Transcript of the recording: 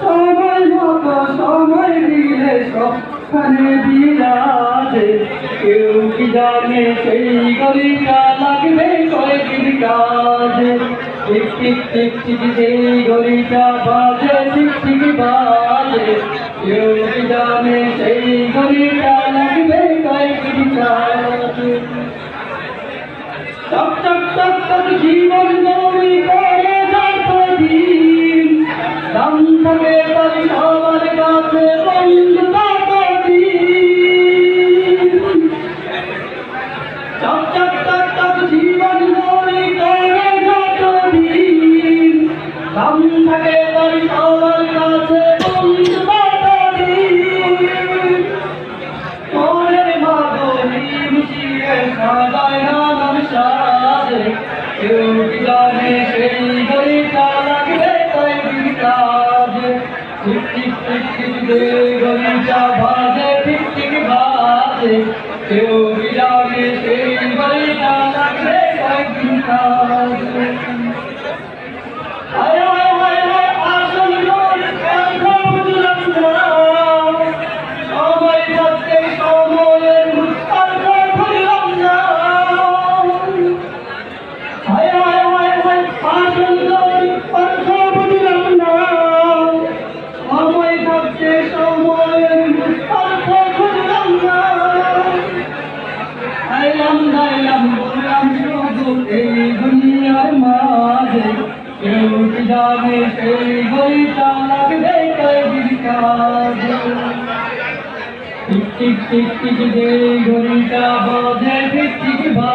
সময় মতো সময় দিলে সবখানে বিরাজে কেউ কি জানে সেই গলিটা লাগবে কয়েকদিন কাজে? টিক টিক টিক টিক, সেই গলিটা বাজে, টিক টিক, বাজে। জীবন কেউ জানে সেই গলিটা লাগবে তাই কাজে টিক টিক টিক টিক দে গলিটা বাজে টিক টিক বাজে কেউ জানে সেই গলিটা লাগবে তাই দিন কাজে কি জানে সেই বইটা লাগবে কয়েকদিন কাজে টিক টিক টিক টিক ঘড়িটা বাজে টিক টিক বা